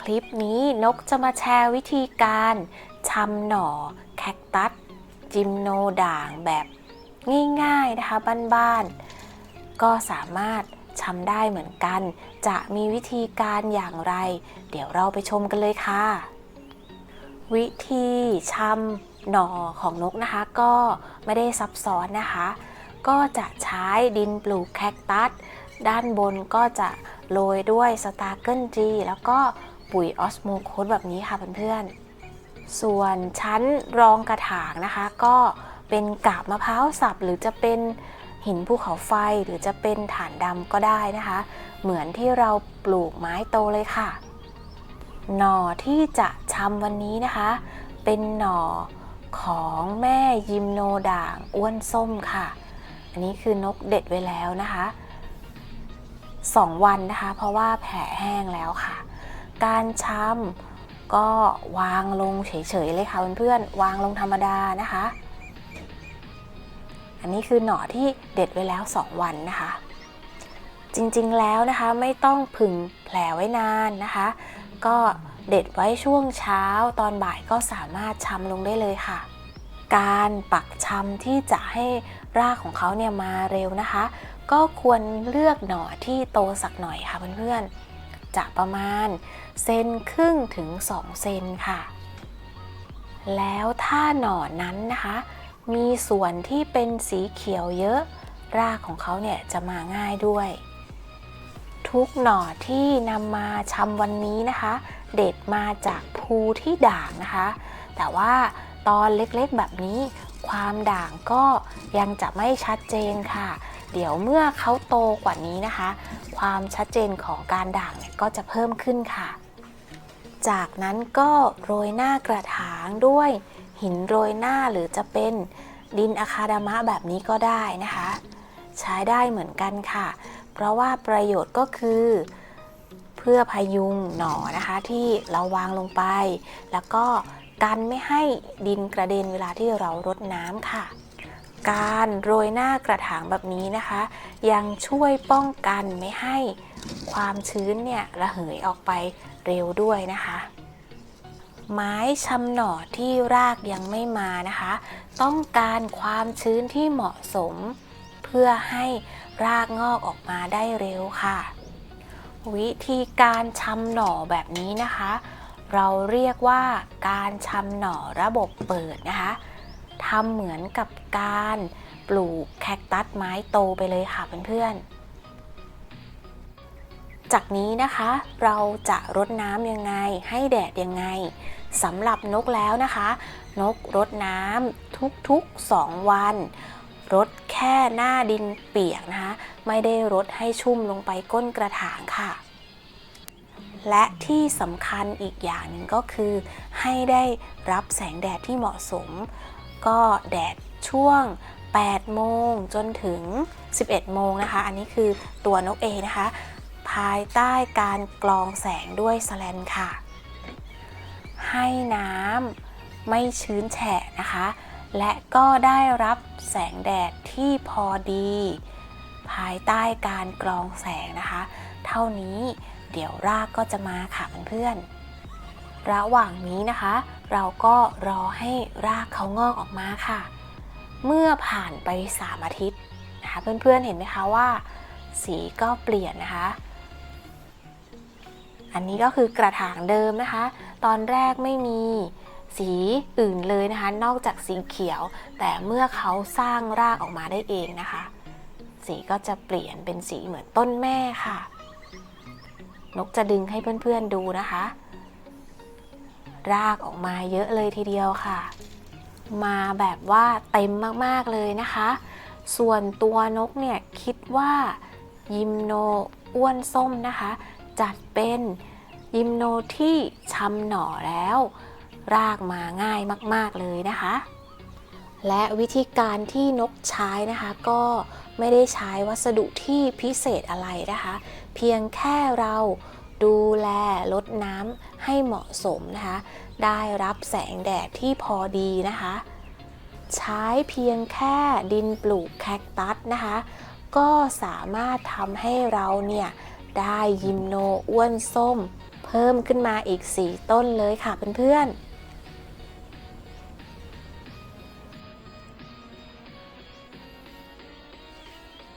คลิปนี้นกจะมาแชร์วิธีการชำหน่อแคคตัส จิมโนด่างแบบง่ายๆนะคะบ้านๆ ก็สามารถชำได้เหมือนกัน จะมีวิธีการอย่างไร เดี๋ยวเราไปชมกันเลยค่ะ วิธีชำหน่อของนกนะคะก็ไม่ได้ซับซ้อนนะคะ ก็จะใช้ดินปลูกแคคตัส ด้านบนก็จะโรยด้วยสตาร์เกิลจีแล้วก็ ปุ๋ยออสโมโคสแบบนี้ค่ะเพื่อนๆ ส่วนชั้นรองกระถางนะคะ ก็เป็นกาบมะพร้าวสับหรือจะเป็นหินภูเขาไฟหรือจะเป็นฐานดำก็ได้นะคะ เหมือนที่เราปลูกไม้โตเลยค่ะ หน่อที่จะชำวันนี้นะคะ เป็นหน่อของแม่ยิมโนด่างอ้วนส้มค่ะ อันนี้คือนกเด็ดไว้แล้วนะคะ 2 วันนะคะ เพราะว่าแผลแห้งแล้วค่ะ การช้ำก็วางลงเฉยๆเลยค่ะเพื่อนๆวางลงธรรมดานะคะ อันนี้คือหน่อที่เด็ดไว้แล้ว 2 วันนะคะ จริงๆแล้วนะคะไม่ต้องผึ่งแผลไว้นานนะคะ ก็เด็ดไว้ช่วงเช้าตอนบ่ายก็สามารถชำลงได้เลยค่ะ การปักชำที่จะให้รากของเขาเนี่ยมาเร็วนะคะ ก็ควรเลือกหน่อที่โตสักหน่อยค่ะเพื่อนๆ จะประมาณเซนครึ่งถึง 2 เซนค่ะ แล้วถ้าหน่อนั้นนะคะ มีส่วนที่เป็นสีเขียวเยอะ รากของเขาเนี่ยจะมาง่ายด้วย ทุกหน่อที่นำมาชำวันนี้นะคะ เด็ดมาจากภูที่ด่างนะคะ แต่ว่าตอนเล็กๆแบบนี้ความด่างก็ยังจะไม่ชัดเจนค่ะ เดี๋ยวเมื่อเขาโตกว่านี้นะคะ ความชัดเจนของการด่างเนี่ยก็จะเพิ่มขึ้นค่ะ จากนั้นก็โรยหน้ากระถางด้วย หินโรยหน้าหรือจะเป็นดินอะคาดามะแบบนี้ก็ได้นะคะ ใช้ได้เหมือนกันค่ะ เพราะว่าประโยชน์ก็คือ เพื่อพยุงหน่อนะคะที่เราวางลงไป แล้วก็กันไม่ให้ดินกระเด็นเวลาที่เรารดน้ำค่ะ การโรยหน้ากระถางแบบนี้นะคะ ยังช่วยป้องกันไม่ให้ความชื้นเนี่ยระเหยออกไปเร็วด้วยนะคะ ไม้ชำหน่อที่รากยังไม่มานะคะ ต้องการความชื้นที่เหมาะสม เพื่อให้รากงอกออกมาได้เร็วค่ะ วิธีการชำหน่อแบบนี้นะคะ เราเรียกว่าการชำหน่อระบบเปิดนะคะ ทำเหมือนกับการปลูกแคคตัสไม้โตไปเลยค่ะเพื่อนๆ จากนี้นะคะ เราจะรดน้ำยังไงให้แดดยังไงสำหรับนกแล้วนะคะ นกรดน้ำทุกๆ 2 วันรดแค่หน้าดินเปียกนะคะ ไม่ได้รดให้ชุ่มลงไปก้นกระถางค่ะ และที่สำคัญอีกอย่างหนึ่งก็คือ ให้ได้รับแสงแดดที่เหมาะสม ก็แดดช่วง 8 โมงจนถึง 11 โมงนะคะ อันนี้คือตัวนกเอนะคะ ภายใต้การกรองแสงด้วยสแลนค่ะ ให้น้ำไม่ชื้นแฉะนะคะ และก็ได้รับแสงแดดที่พอดี ภายใต้การกรองแสงนะคะ เท่านี้เดี๋ยวรากก็จะมาค่ะเพื่อนๆระหว่างนี้นะคะ เราก็รอให้รากเขางอกออกมาค่ะ เมื่อผ่านไป 3 อาทิตย์นะคะเพื่อนๆเห็นไหมคะว่า สีก็เปลี่ยนนะคะ อันนี้ก็คือกระถางเดิมนะคะ ตอนแรกไม่มีสีอื่นเลยนะคะ นอกจากสีเขียว แต่เมื่อเขาสร้างรากออกมาได้เองนะคะ สีก็จะเปลี่ยนเป็นสีเหมือนต้นแม่ค่ะ นกจะดึงให้เพื่อนๆดูนะคะ รากออกมาเยอะเลยทีเดียวค่ะ มาแบบว่าเต็มมากๆเลยนะคะ ส่วนตัวนกเนี่ยคิดว่ายิมโนอ้วนส้มนะคะ จัดเป็นยิมโนที่ชำหน่อแล้ว รากมาง่ายมากๆเลยนะคะ และวิธีการที่นกใช้นะคะก็ไม่ได้ใช้วัสดุที่พิเศษอะไรนะคะ เพียงแค่เรา ดูแลลดน้ำให้เหมาะสมนะคะ ได้รับแสงแดดที่พอดีนะคะ ใช้เพียงแค่ดินปลูกแคคตัสนะคะ ก็สามารถทำให้เราเนี่ยได้ยิมโนอ้วนส้ม เพิ่มขึ้นมาอีก 4 ต้นเลยค่ะเพื่อนๆ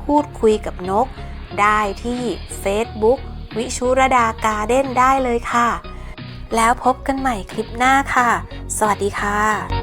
พูดคุยกับนก ได้ที่ Facebook วิชุรดาการ์เด้นได้เลยค่ะ แล้วพบกันใหม่คลิปหน้าค่ะ สวัสดีค่ะ